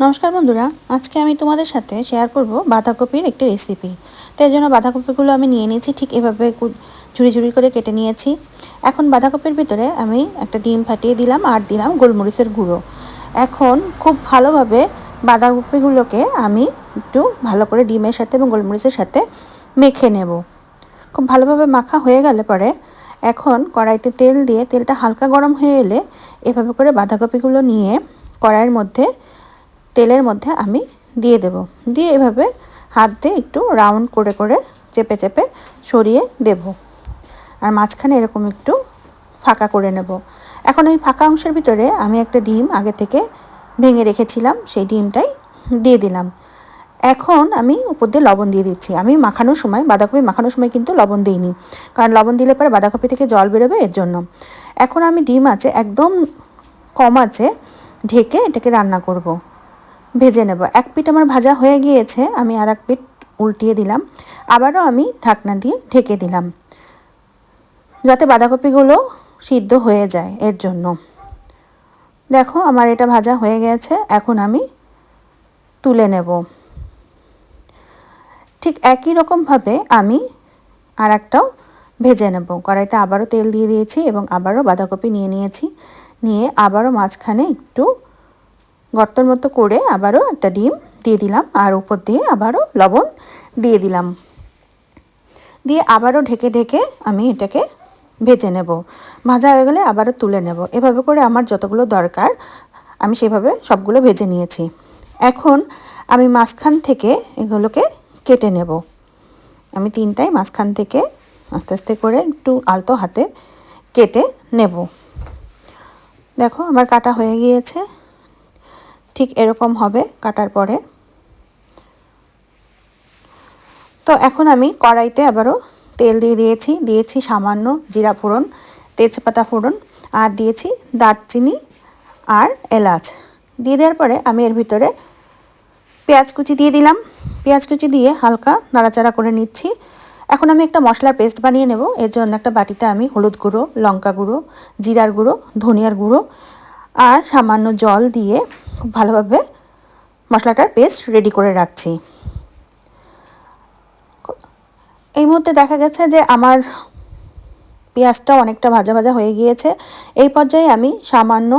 নমস্কার বন্ধুরা, আজকে আমি তোমাদের সাথে শেয়ার করব বাঁধাকপির একটি রেসিপি তো এর জন্য বাঁধাকপিগুলো আমি নিয়ে নিয়েছি, ঠিক এভাবে ঝুড়ি ঝুড়ি করে কেটে নিয়েছি। এখন বাঁধাকপির ভিতরে আমি একটা ডিম ফাটিয়ে দিলাম আর দিলাম গোলমরিচের গুঁড়ো। এখন খুব ভালোভাবে বাঁধাকপিগুলোকে আমি একটু ভালো করে ডিমের সাথে এবং গোলমরিচের সাথে মেখে নেব। খুব ভালোভাবে মাখা হয়ে গেলে পরে এখন কড়াইতে তেল দিয়ে, তেলটা হালকা গরম হয়ে এলে এভাবে করে বাঁধাকপিগুলো নিয়ে কড়াইয়ের মধ্যে তেলের মধ্যে আমি দিয়ে দেব। দিয়ে এভাবে হাত দিয়ে একটু রাউন্ড করে করে চেপে চেপে সরিয়ে দেব। আর মাঝখানে এরকম একটু ফাঁকা করে নেব। এখন ওই ফাঁকা অংশের ভিতরে আমি একটা ডিম আগে থেকে ভেঙে রেখেছিলাম, সেই ডিমটাই দিয়ে দিলাম। এখন আমি উপর দিয়ে লবণ দিয়ে দিচ্ছি। আমি মাখানোর সময়, বাঁধাকপি মাখানোর সময় কিন্তু লবণ দিইনি। কারণ লবণ দিলে পরে বাঁধাকপি থেকে জল বেরোবে এর জন্য। এখন আমি ডিম আছে, একদম কম আছে, ঢেকে এটাকে রান্না করব। ভেজে নেব। এক পিঠ আমার ভাজা হয়ে গিয়েছে, আমি আর এক পিঠ উল্টিয়ে দিলাম। আবারও আমি ঢাকনা দিয়ে ঢেকে দিলাম, যাতে বাঁধাকপিগুলো সিদ্ধ হয়ে যায় এর জন্য। দেখো, আমার এটা ভাজা হয়ে গেছে, এখন আমি তুলে নেব। ঠিক একই রকমভাবে আমি আর একটাও ভেজে নেব। কড়াইতে আবারও তেল দিয়ে দিয়েছি এবং আবারও বাঁধাকপি নিয়ে নিয়েছি। নিয়ে আবারও মাঝখানে একটু গর্তর মতো করে আবারও একটা ডিম দিয়ে দিলাম আর উপর দিয়ে আবারও লবণ দিয়ে দিলাম। দিয়ে আবারও ঢেকে ঢেকে আমি এটাকে ভেজে নেব। ভাজা হয়ে গেলে আবারও তুলে নেব। এভাবে করে আমার যতগুলো দরকার, আমি সেভাবে সবগুলো ভেজে নিয়েছি। এখন আমি মাঝখান থেকে এগুলোকে কেটে নেব। আমি তিনটাই মাঝখান থেকে আস্তে আস্তে করে একটু আলতো হাতে কেটে নেব। দেখো, আমার কাটা হয়ে গিয়েছে। ঠিক এরকম হবে কাটার পরে। তো এখন আমি কড়াইতে আবারও তেল দিয়ে দিয়েছি দিয়েছি সামান্য জিরা ফোড়ন, তেজপাতা ফোড়ন, আর দিয়েছি দারচিনি আর এলাচ। দিয়ে দেওয়ার পরে আমি এর ভিতরে পেঁয়াজ কুচি দিয়ে দিলাম। পেঁয়াজ কুচি দিয়ে হালকা নাড়াচাড়া করে নিচ্ছি। এখন আমি একটা মশলার পেস্ট বানিয়ে নেব। এর জন্য একটা বাটিতে আমি হলুদ গুঁড়ো, লঙ্কা গুঁড়ো, জিরার গুঁড়ো, ধনিয়ার গুঁড়ো, আর সামান্য জল দিয়ে খুব ভালোভাবে মশলাটার পেস্ট রেডি করে রাখছি। এই মুহূর্তে দেখা গেছে যে আমার পেঁয়াজটা অনেকটা ভাজা ভাজা হয়ে গিয়েছে। এই পর্যায়ে আমি সামান্য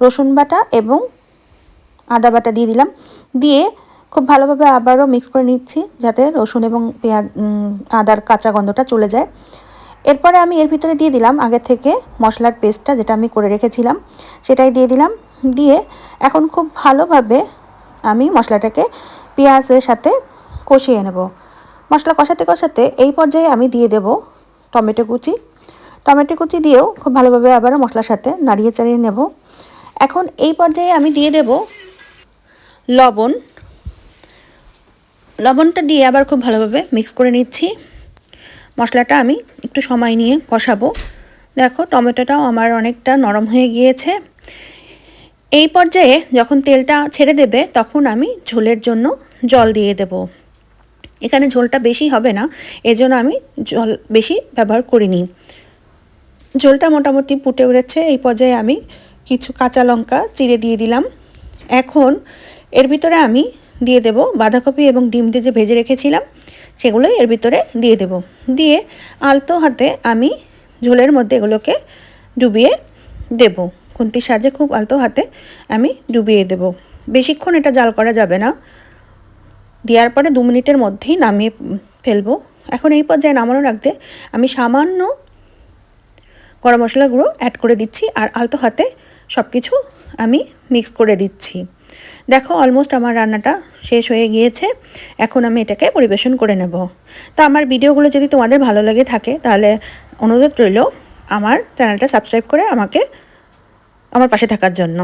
রসুন বাটা এবং আদা বাটা দিয়ে দিলাম। দিয়ে খুব ভালোভাবে আবারও মিক্স করে নিচ্ছি যাতে রসুন এবং পেঁয়াজ আদার কাঁচা গন্ধটা চলে যায়। এরপরে আমি এর ভিতরে দিয়ে দিলাম আগে থেকে মশলার পেস্টটা যেটা আমি করে রেখেছিলাম, সেটাই দিয়ে দিলাম। দিয়ে এখন খুব ভালোভাবে আমি মশলাটাকে পেঁয়াজের সাথে কষিয়ে নেব। মশলা কষাতে কষাতে এই পর্যায়ে আমি দিয়ে দেব টমেটো কুচি। টমেটো কুচি দিয়েও খুব ভালোভাবে আবার মশলার সাথে নাড়িয়ে চাড়িয়ে নেব। এখন এই পর্যায়ে আমি দিয়ে দেব লবণ। লবণটা দিয়ে আবার খুব ভালোভাবে মিক্স করে নিচ্ছি। মশলাটা আমি একটু সময় নিয়ে কষাবো। দেখো টমেটোটাও আমার অনেকটা নরম হয়ে গিয়েছে। এই পর্যায়ে যখন তেলটা ছেড়ে দেবে, তখন আমি ঝোলের জন্য জল দিয়ে দেব। এখানে ঝোলটা বেশি হবে না, এজন্য আমি জল বেশি ব্যবহার করিনি। ঝোলটা মোটামুটি ফুটে উঠেছে, এই পর্যায়ে আমি কিছু কাঁচা লঙ্কা চিড়ে দিয়ে দিলাম। এখন এর ভিতরে আমি দিয়ে দেব বাঁধাকপি এবং ডিম দিয়ে যে ভেজে রেখেছিলাম, সেগুলো এর ভিতরে দিয়ে দেব। দিয়ে আলতো হাতে আমি ঝোলের মধ্যে এগুলোকে ডুবিয়ে দেব। খুন্তির সাহায্যে খুব আলতো হাতে আমি ডুবিয়ে দেব। বেশিক্ষণ এটা জাল করা যাবে না। দেওয়ার পরে দু মিনিটের মধ্যেই নামিয়ে ফেলব। এখন এই পর্যায়ে নামানো রাখতে আমি সামান্য গরম মশলা গুঁড়ো অ্যাড করে দিচ্ছি আর আলতো হাতে সব কিছু আমি মিক্স করে দিচ্ছি। দেখো অলমোস্ট আমার রান্নাটা শেষ হয়ে গিয়েছে। এখন আমি এটাকে পরিবেশন করে নেব। তো আমার ভিডিওগুলো যদি তোমাদের ভালো লাগে থাকে তাহলে অনুরোধ রইল আমার চ্যানেলটা সাবস্ক্রাইব করে আমাকে আমার পাশে থাকার জন্য।